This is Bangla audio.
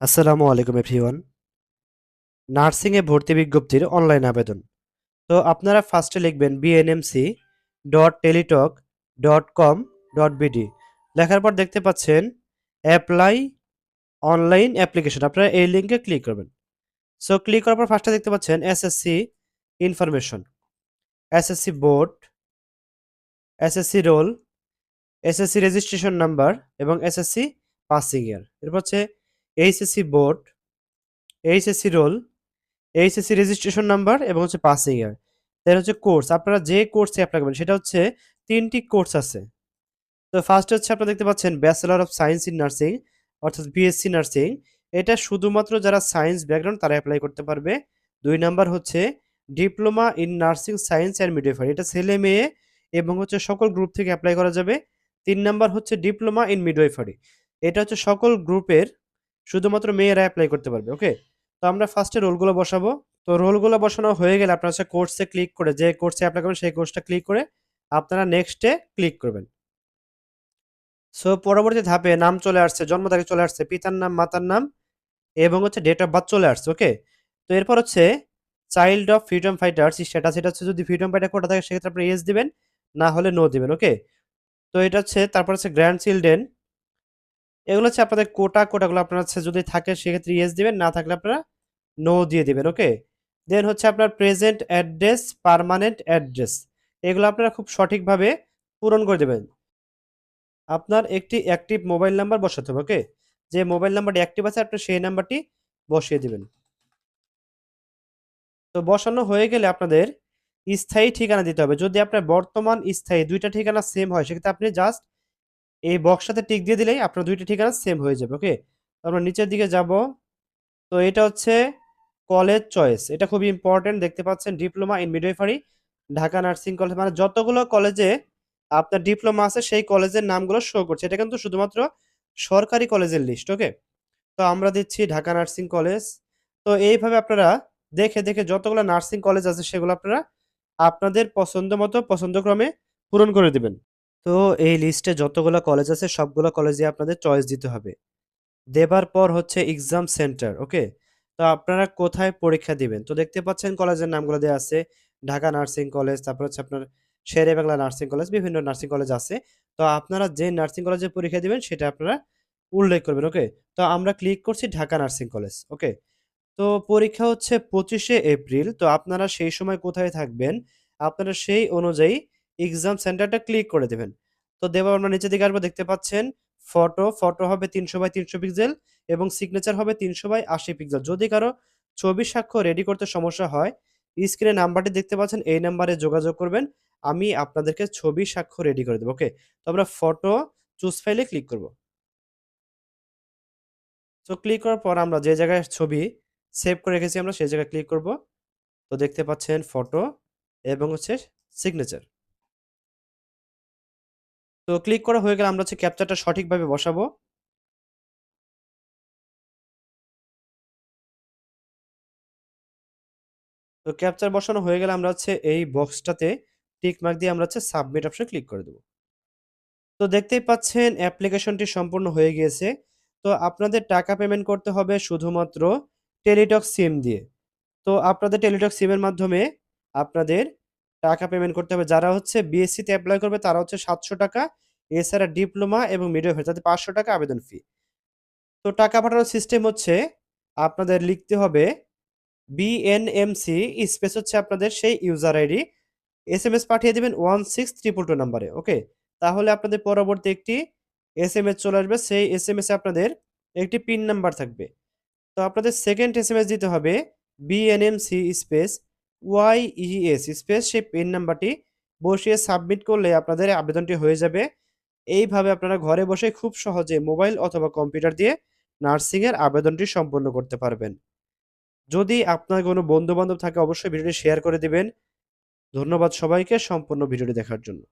আসসালামু আলাইকুম এভরিওয়ান। নার্সিংয়ে ভর্তি বিজ্ঞপ্তির অনলাইন আবেদন। তো আপনারা ফার্স্টে লিখবেন BNMC dot Teletalk dot com dot BD লেখার পর দেখতে পাচ্ছেন অ্যাপ্লাই অনলাইন অ্যাপ্লিকেশন আপনারা এই লিঙ্কে ক্লিক করবেন। সো ক্লিক করার পর ফার্স্টে দেখতে পাচ্ছেন SSC information SSC board SSC roll SSC registration number এবং এসএসসি পাসিং ইয়ার এরপর হচ্ছে HSC board, HSC roll, HSC registration number এবং হচ্ছে পাসিং ইয়ার দেন হচ্ছে কোর্স আপনারা যে কোর্সে অ্যাপ্লাই করবেন, সেটা হচ্ছে তিনটি কোর্স আছে। তো ফার্স্ট হচ্ছে আপনারা দেখতে পাচ্ছেন bachelor of science in nursing অর্থাৎ বিএসসি নার্সিং এটা শুধুমাত্র যারা সায়েন্স ব্যাকগ্রাউন্ড তারা অ্যাপ্লাই করতে পারবে। দুই নাম্বার হচ্ছে diploma in nursing science and midwifery এটা ছেলে, মেয়ে এবং হচ্ছে সকল গ্রুপ থেকে অ্যাপ্লাই করা যাবে। তিন নাম্বার হচ্ছে ডিপ্লোমা ইন মিডওয়াইফারি এটা হচ্ছে সকল গ্রুপের শুধুমাত্র মেয়েরা অ্যাপ্লাই করতে পারবে ওকে তো আমরা ফার্স্টে রোলগুলো বসাবো। তো রোলগুলো বসানো হয়ে গেলে আপনারা হচ্ছে কোর্সে ক্লিক করে, যে কোর্সে অ্যাপ্লাই করবেন সেই কোর্সটা ক্লিক করে আপনারা নেক্সটে ক্লিক করবেন। সো পরবর্তী ধাপে নাম চলে আসছে, জন্ম তারিখ চলে আসছে, পিতার নাম, মাতার নাম এবং হচ্ছে ডেট অফ বার্থ চলে আসছে ওকে তো এরপর হচ্ছে child of freedom fighters status এটা হচ্ছে যদি ফ্রিডম ফাইটার কোটা থাকে, সেক্ষেত্রে আপনি ইয়েস দিবেন, না হলে নো দিবেন ওকে তো এটা হচ্ছে, তারপর হচ্ছে গ্র্যান্ড চিলড্রেন এগুলো হচ্ছে আপনাদের কোটা, কোটাগুলো আপনার হচ্ছে যদি থাকে সেক্ষেত্রে ইয়েস দিবেন, না থাকলে আপনারা নো দিয়ে দিবেন ওকে দেন হচ্ছে আপনার প্রেজেন্ট অ্যাড্রেস পারমানেন্ট অ্যাড্রেস এগুলো আপনারা খুব সঠিকভাবে পূরণ করে দেবেন। আপনার একটি অ্যাক্টিভ মোবাইল নাম্বার বসাতে হবে ওকে যে মোবাইল নাম্বারটি অ্যাক্টিভ আছে, আপনি সেই নাম্বারটি বসিয়ে দিবেন। তো বসানো হয়ে গেলে আপনাদের স্থায়ী ঠিকানা দিতে হবে। যদি আপনার বর্তমান স্থায়ী দুইটা ঠিকানা সেম হয়, সেক্ষেত্রে আপনি জাস্ট এই বক্সটাতে টিক দিয়ে দিলেই আপনার দুইটা ঠিকানা সেম হয়ে যাবে ওকে আমরা নিচের দিকে যাব। তো এটা হচ্ছে কলেজ চয়েস এটা খুবই ইম্পর্টেন্ট দেখতে পাচ্ছেন diploma in midwifery Dhaka nursing college মানে যতগুলো কলেজে আপনার ডিপ্লোমা আছে, সেই কলেজের নামগুলো শো করছে। এটা কিন্তু শুধুমাত্র সরকারি কলেজের লিস্ট ওকে তো আমরা দিচ্ছি ঢাকা নার্সিং কলেজ তো এইভাবে আপনারা দেখে দেখে যতগুলো নার্সিং কলেজ আছে, সেগুলো আপনারা আপনাদের পছন্দ মতো পছন্দক্রমে পূরণ করে দিবেন। তো এই লিস্টে যতগুলো কলেজ আছে, সবগুলো কলেজে আপনাদের চয়েস দিতে হবে। দেবার পর হচ্ছে এক্সাম সেন্টার ওকে তো আপনারা কোথায় পরীক্ষা দিবেন? তো দেখতে পাচ্ছেন কলেজের নামগুলো দেওয়া আছে। ঢাকা নার্সিং কলেজ তারপর হচ্ছে আপনার শেরে বাংলা নার্সিং কলেজ বিভিন্ন নার্সিং কলেজ আছে। তো আপনারা যে নার্সিং কলেজে পরীক্ষা দিবেন, সেটা আপনারা উল্লেখ করবেন ওকে তো আমরা ক্লিক করছি ঢাকা নার্সিং কলেজ ওকে তো পরীক্ষা হচ্ছে পঁচিশে এপ্রিল, তো আপনারা সেই সময় কোথায় থাকবেন? আপনারা সেই অনুযায়ী এক্সাম সেন্টারটা ক্লিক করে দেবেন। তো দেওয়া আমরা নিচের দিকে আসব দেখতে পাচ্ছেন ফটো ফটো হবে তিনশো বাই তিনশো পিক্সেল এবং সিগনেচার হবে তিনশো বাই আশি পিক্সেল যদি কারও ছবি সাক্ষ্য রেডি করতে সমস্যা হয় স্ক্রিনে নাম্বারটি দেখতে পাচ্ছেন, এই নাম্বারে যোগাযোগ করবেন, আমি আপনাদেরকে ছবি সাক্ষ্য রেডি করে দেবো ওকে তো আমরা ফটো চুজ ফাইলে ক্লিক করব। তো ক্লিক করার পর আমরা যে জায়গায় ছবি সেভ করে রেখেছি আমরা সেই জায়গায় ক্লিক করব। তো দেখতে পাচ্ছেন ফটো এবং হচ্ছে সিগনেচার তো ক্লিক করা হয়ে গেলে আমরা হচ্ছে ক্যাপচারটা সঠিকভাবে বসাবো। তো ক্যাপচার বসানো হয়ে গেলে আমরা হচ্ছে এই বক্সটাতে টিক মার্ক দিয়ে আমরা হচ্ছে সাবমিট অপশন ক্লিক করে দেবো। তো দেখতেই পাচ্ছেন অ্যাপ্লিকেশনটি সম্পূর্ণ হয়ে গিয়েছে। তো আপনাদের টাকা পেমেন্ট করতে হবে শুধুমাত্র টেলিটক সিম দিয়ে। তো আপনাদের টেলিটক সিমের মাধ্যমে আপনাদের টাকা পেমেন্ট করতে হবে। যারা হচ্ছে বিএসসিতে অ্যাপ্লাই করবে, তারা হচ্ছে সাতশো টাকা এছাড়া ডিপ্লোমা এবং মিডিয়াম তাতে পাঁচশো টাকা আবেদন ফি তো টাকা পাঠানোর সিস্টেম হচ্ছে, আপনাদের লিখতে হবে বিএনএমসি স্পেস হচ্ছে আপনাদের সেই user ID S M S পাঠিয়ে দেবেন ওয়ান সিক্স ট্রিপল টু নাম্বারে ওকে তাহলে আপনাদের পরবর্তী একটি এস এম এস চলে আসবে, সেই এস এম এসে আপনাদের একটি পিন নাম্বার থাকবে। তো আপনাদের সেকেন্ড এস এম এস দিতে হবে BNMC space Y E S space সেই পেন নাম্বারটি বসিয়ে সাবমিট করলে আপনাদের আবেদনটি হয়ে যাবে। এইভাবে আপনারা ঘরে বসে খুব সহজে মোবাইল অথবা কম্পিউটার দিয়ে নার্সিংয়ের আবেদনটি সম্পন্ন করতে পারবেন। যদি আপনার কোনো বন্ধুবান্ধব থাকে, অবশ্যই ভিডিওটি শেয়ার করে দিবেন। ধন্যবাদ সবাইকে, সম্পূর্ণ ভিডিওটি দেখার জন্য।